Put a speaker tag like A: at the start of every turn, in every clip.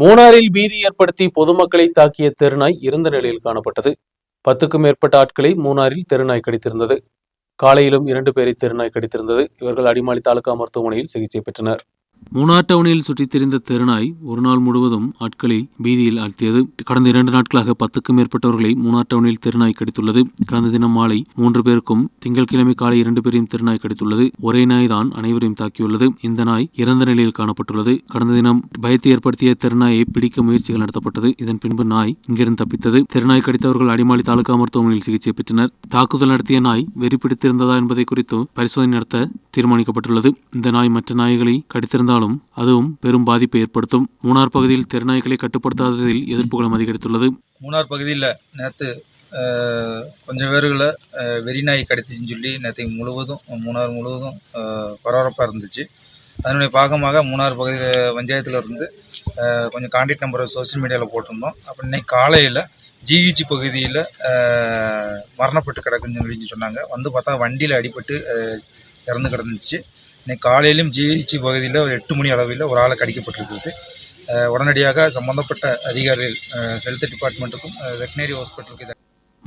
A: மூணாரில் பீதி ஏற்படுத்தி பொதுமக்களை தாக்கிய தெருநாய் இறந்த நிலையில் காணப்பட்டது. பத்துக்கும் மேற்பட்ட ஆட்களை மூணாரில் தெருநாய் கடித்திருந்தது. காலையிலும் இரண்டு பேரை தெருநாய் கடித்திருந்தது. இவர்கள் அடிமாலி தாலுகா மருத்துவமனையில் சிகிச்சை பெற்றனர். மூணார் டவுனில் சுற்றித் திரிந்த தெருநாய் ஒரு நாள் முழுவதும் ஆட்களை பீதியில் ஆழ்த்தியது. கடந்த இரண்டு நாட்களாக பத்துக்கும் மேற்பட்டவர்களை மூணார் டவுனில் தெருநாய் கடித்துள்ளது. கடந்த தினம் மாலை மூன்று பேருக்கும் திங்கட்கிழமை காலை இரண்டு பேரையும் தெருநாய் கடித்துள்ளது. ஒரே நாய் தான் அனைவரையும் தாக்கியுள்ளது. இந்த நாய் இறந்த நிலையில் காணப்பட்டுள்ளது. கடந்த தினம் பயத்தை ஏற்படுத்திய தெருநாயை பிடிக்க முயற்சிகள் நடத்தப்பட்டது. இதன் பின்பு நாய் இங்கிருந்து தப்பித்தது. தெருநாய் கடித்தவர்கள் அடிமாலி தாலுகா மருத்துவமனையில் சிகிச்சை பெற்றனர். தாக்குதல் நடத்திய நாய் வெறி பிடித்திருந்ததா என்பதை குறித்து பரிசோதனை நடத்த தீர்மானிக்கப்பட்டுள்ளது. இந்த நாய் மற்ற நாய்களை கடித்திருந்தாலும் அதுவும் பெரும் பாதிப்பை ஏற்படுத்தும். மூணார் பகுதியில் தெருநாய்களை கட்டுப்படுத்தாததில் எதிர்ப்புகளும் அதிகரித்துள்ளது.
B: மூணார் பகுதியில் நேற்று கொஞ்சம் பேர்களை அஹ், வெறிநாய் கடித்துச்சுன்னு சொல்லி நேற்று முழுவதும் மூணார் முழுவதும் பரபரப்பாக இருந்துச்சு. அதனுடைய பாகமாக மூணார் பகுதியில் பஞ்சாயத்தில் இருந்து கொஞ்சம் கான்டாக்ட் நம்பரை சோஷியல் மீடியாவில் போட்டிருந்தோம். அப்புறம் இன்னைக்கு காலையில் ஜிஹெச் பகுதியில் மரணப்பட்டு கிடக்குன்னு சொல்லி சொன்னாங்க. வந்து பார்த்தா வண்டியில் அடிபட்டு இறந்து கிடந்துச்சு. இன்னைக்கு காலையிலும் ஜிஹெச்சி பகுதியில் ஒரு எட்டு மணி அளவில் ஒரு ஆளை கடிக்கப்பட்டிருக்குது. உடனடியாக சம்பந்தப்பட்ட அதிகாரிகள் ஹெல்த் டிபார்ட்மெண்ட்டுக்கும் வெட்டினரி ஹாஸ்பிட்டலுக்கு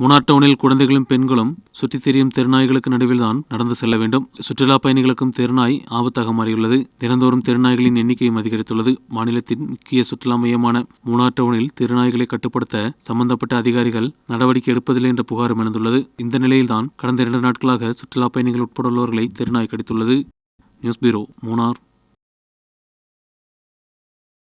A: மூணாட்டவுனில் குழந்தைகளும் பெண்களும் சுற்றித் திரியும் தெருநாய்களுக்கு நடுவில் தான் நடந்து செல்ல வேண்டும். சுற்றுலா பயணிகளுக்கும் தெருநாய் ஆபத்தாக மாறியுள்ளது. தினந்தோறும் தெருநாய்களின் எண்ணிக்கையும் அதிகரித்துள்ளது. மாநிலத்தின் முக்கிய சுற்றுலா மையமான மூணார் டவுனில் தெருநாய்களை கட்டுப்படுத்த சம்பந்தப்பட்ட அதிகாரிகள் நடவடிக்கை எடுப்பதில்லை என்ற புகாரும் எழுந்துள்ளது. இந்த நிலையில்தான் கடந்த இரண்டு நாட்களாக சுற்றுலா பயணிகள் உட்பட உள்ளவர்களை தெருநாய் கடித்துள்ளது. நியூஸ் பீரோ மூணார்.